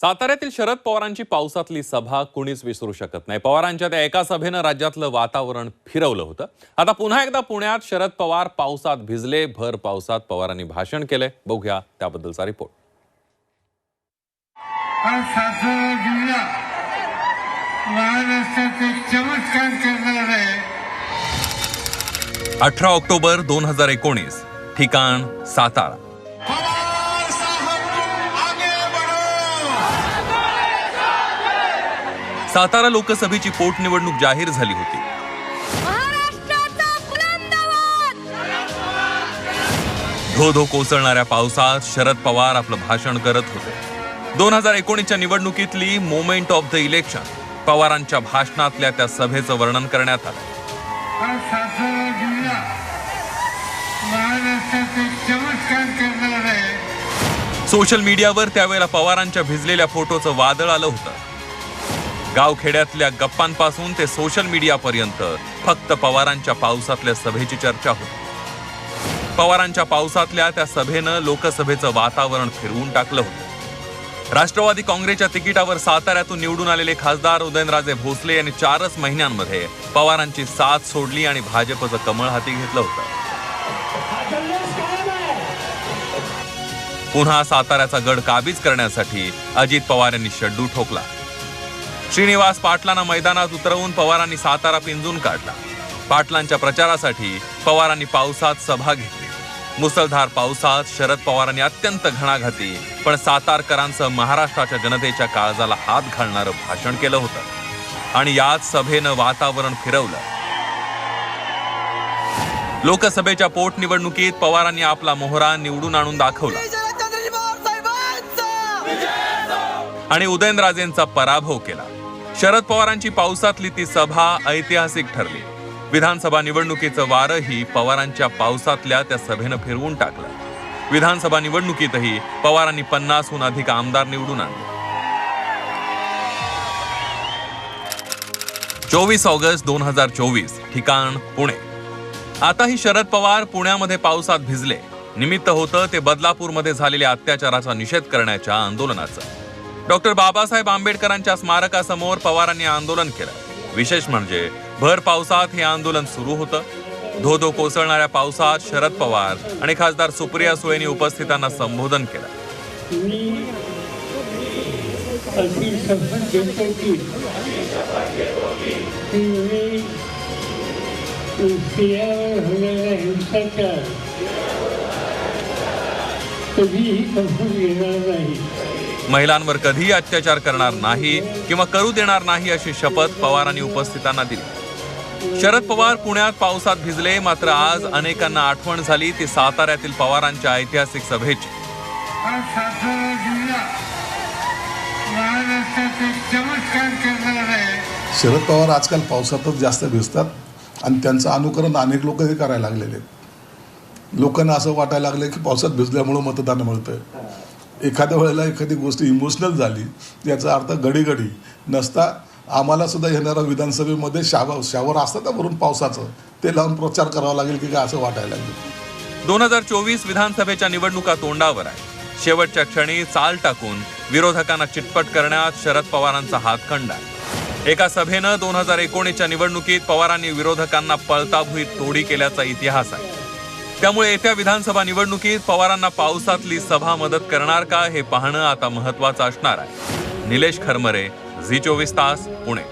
साताऱ्यातील शरद पवारांची पावसातली सभा कुणीच विसरू शकत नाही. पवारांच्या त्या एका सभेनं राज्यातलं वातावरण फिरवलं होतं. आता पुन्हा एकदा पुण्यात शरद पवार पावसात भिजले भर पावसात पवारांनी भाषण केलंय बघूया त्याबद्दलचा रिपोर्ट. चमत्कार करणार आहे. अठरा ऑक्टोबर दोन हजार एकोणीस ठिकाण सातारा. सातारा लोकसभेची पोटनिवडणूक जाहीर झाली होती. धो धो कोसळणाऱ्या पावसात शरद पवार आपलं भाषण करत होते. दोन हजार एकोणीसच्या निवडणुकीतली मोमेंट ऑफ द इलेक्शन पवारांच्या भाषणातल्या त्या सभेचं वर्णन करण्यात आलं. सोशल मीडियावर त्यावेळेला पवारांच्या भिजलेल्या फोटोचं वादळ आलं होतं. गावखेड्यातल्या गप्पांपासून ते सोशल मीडियापर्यंत फक्त पवारांच्या पावसातल्या सभेची चर्चा होती. पवारांच्या पावसातल्या त्या सभेनं लोकसभेचं वातावरण फिरवून टाकलं होतं. राष्ट्रवादी काँग्रेसच्या तिकिटावर साताऱ्यातून निवडून आलेले खासदार उदयनराजे भोसले यांनी चारच महिन्यांमध्ये पवारांची साथ सोडली आणि भाजपचं कमळ हाती घेतलं होतं. पुन्हा साताऱ्याचा गड काबीज करण्यासाठी अजित पवार यांनी शड्डू ठोकला. श्रीनिवास पाटलांना मैदानात उतरवून पवारांनी सातारा पिंजून काढला. पाटलांच्या प्रचारासाठी पवारांनी पावसात सभा घेतली. मुसळधार पावसात शरद पवारांनी अत्यंत घणाघाती पण सातारकरांसह महाराष्ट्राच्या जनतेच्या काळजाला हात घालणारं भाषण केलं होतं. आणि याच सभेनं वातावरण फिरवलं. लोकसभेच्या पोटनिवडणुकीत पवारांनी आपला मोहरा निवडून आणून दाखवला. आणि उदयनराजेंचा पराभव केला. शरद पवारांची पावसातली ती सभा ऐतिहासिक ठरली. विधानसभा निवडणुकीचं वारही पवारांच्या पावसातल्या त्या सभेनं फिरवून टाकलं. विधानसभा निवडणुकीतही पवारांनी पन्नासहून अधिक आमदार निवडून आणले. चोवीस ऑगस्ट दोन हजार चोवीस ठिकाण पुणे. आताही शरद पवार पुण्यामध्ये पावसात भिजले. निमित्त होतं ते बदलापूरमध्ये झालेल्या अत्याचाराचा निषेध करण्याच्या आंदोलनाचं. डॉक्टर बाबासाहेब आंबेडकरांच्या स्मारकासमोर पवारांनी आंदोलन केलं. विशेष म्हणजे भर पावसात हे आंदोलन सुरू होतं. धो धो कोसळणाऱ्या पावसात शरद पवार आणि खासदार सुप्रिया सुळेंनी उपस्थितांना संबोधन केलं. हिंसाचार कधीही घेणार नाही. महिलांवर कधीही अत्याचार करणार नाही किंवा करू देणार नाही अशी शपथ पवारांनी उपस्थितांना दिली. शरद पवार पुण्यात पावसात भिजले मात्र आज अनेकांना आठवण झाली ती साताऱ्यातील पवारांच्या ऐतिहासिक सभेची. शरद पवार आजकाल पावसातच जास्त भिजतात आणि त्यांचं अनुकरण अनेक लोक हे करायला लागलेले आहेत. लोकांना असं वाटायला लागलं की पावसात भिजल्यामुळं मतदान मिळतंय. एखाद्या वेळेला एखादी गोष्ट इमोशनल झाली याचा अर्थ घडी घडी नसता आम्हाला सुद्धा येणाऱ्या विधानसभेमध्ये शावर शावर असतं ना भरून पावसाचं? ते लावून प्रचार करावा लागेल की काय असं वाटायला लागेल? दोन हजार चोवीस विधानसभेच्या निवडणुका तोंडावर आहे शेवटच्या क्षणी चाल टाकून विरोधकांना चिटपट करण्यात शरद पवारांचा हातखंड आहे. एका सभेनं दोन हजार एकोणीसच्या निवडणुकीत पवारांनी विरोधकांना पळताभुईत तोडी केल्याचा इतिहास आहे. त्यामुळे येत्या विधानसभा निवडणुकीत पवारांना पावसातली सभा मदत करणार का हे पाहणं आता महत्वाचं असणार आहे. निलेश खरमरे झी चोवीस तास पुणे.